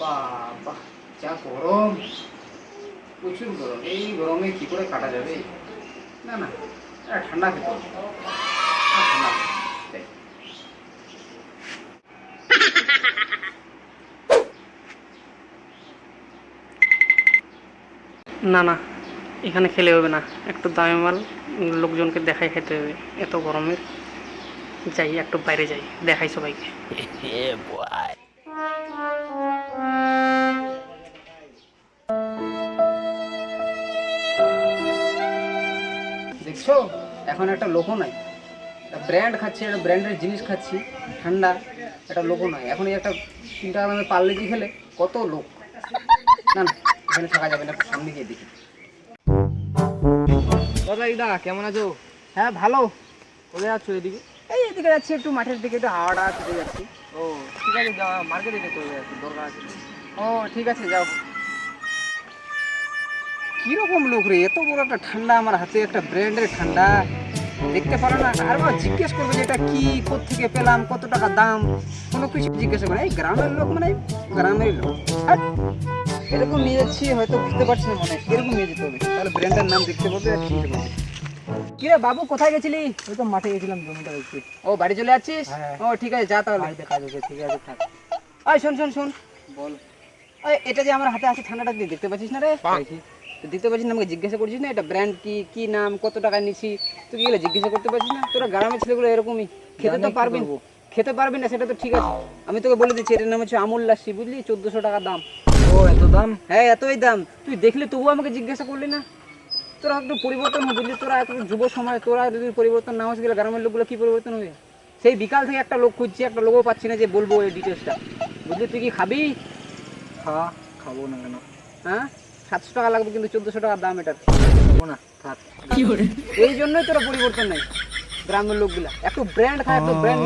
বাবা যা গরম। প্রচুর গরম। এই গরমে কি করে কাটা যাবে? না না ঠান্ডা খেতে ঠান্ডা না না এখানে খেলে হবে না। একটু দামি মাল লোকজনকে দেখাই খেতে হবে। এত গরমে যাই একটু বাইরে যাই। দেখাই সবাইকে। দেখছ? এখন একটা লোকও নাই। ব্র্যান্ড খাচ্ছি একটা ব্র্যান্ডের জিনিস খাচ্ছি ঠান্ডা একটা লোকও নাই। এখন এই একটা তিন টাকা দামে পার্লেজি খেলে কত লোক? না না এখানে থাকা যাবে না সামনে গিয়ে দেখি। দাদা ইদা কেমন আছো? হ্যাঁ ভালো। কোথায় আছো এদিকে? এই এদিকে যাচ্ছি একটু মাঠের দিকে একটু হাওয়াটা খেতে যাচ্ছি। ও ঠিক আছে মার্কেটে যেতে হবে দরকার আছে। ও ঠিক আছে যাও। কীরকম লোক রে? এত বড় একটা ঠান্ডা আমার হাতে একটা ব্র্যান্ডের ঠান্ডা। দেখতে পারো না আর বা জিজ্ঞেস করবে যে এটা কি থেকে পেলাম কত টাকা দাম? কোনো কিছু জিজ্ঞেস করে এই গ্রামের লোক মানে গ্রামের লোক। হাট। এরকম নিয়ে যাচ্ছি হয়তো বুঝতে পারছি না মনে এরকম নিয়ে যেতে হবে। তাহলে ব্র্যান্ডের নাম দেখতে পাবে আর চিনতে পারবে কিরে বাবু কোথায় গেছিলি? ওই তো মাঠে গেছিলাম জমিটা দেখতে ও বাড়ি চলে যাচ্ছিস? হ্যাঁ। ও ঠিক আছে যা তাহলে। বাড়িতে কাজ আছে ঠিক আছে থাক। ওই শোন শোন শোন। বল। এটা যে আমার হাতে আছে ঠান্ডাটা দিয়ে দেখতে পাচ্ছিস না রে? তো দেখতে পাচ্ছিস না আমাকে জিজ্ঞাসা করছিস না এটা ব্র্যান্ড কি কি নাম কত টাকা নিছি? তুই কি এগুলো জিজ্ঞাসা করতে পারছিস না? তোরা গ্রামের ছেলেগুলো এরকমই খেতে তো পারবি? খেতে পারবি না সেটা তো ঠিক আছে। আমি তোকে বলে দিচ্ছি এটার নাম হচ্ছে আমুল লাসি বুঝলি? চোদ্দশো টাকা দাম। ও এত দাম? হ্যাঁ এতই দাম। তুই দেখলে তবুও আমাকে জিজ্ঞাসা করলি না? তোরা একটু পরিবর্তন হবে বুঝলি? তোরা একটু যুব সময় তোরা যদি পরিবর্তন না হচ্ছে গেলে গ্রামের লোকগুলো কি পরিবর্তন হবে? সেই বিকাল থেকে একটা লোক খুঁজছি একটা লোকও পাচ্ছি না যে বলব এই ডিটেলসটা বুঝলি? তুই কি খাবি? খা খাব না কেন। হ্যাঁ? সাতশো টাকা লাগবে কিন্তু চোদ্দশো টাকার দাম এটার। খাব না থাক। এই জন্যই তোরা পরিবর্তন নাই গ্রামের লোকগুলা। একটু ব্র্যান্ড খায় একটু ব্র্যান্ড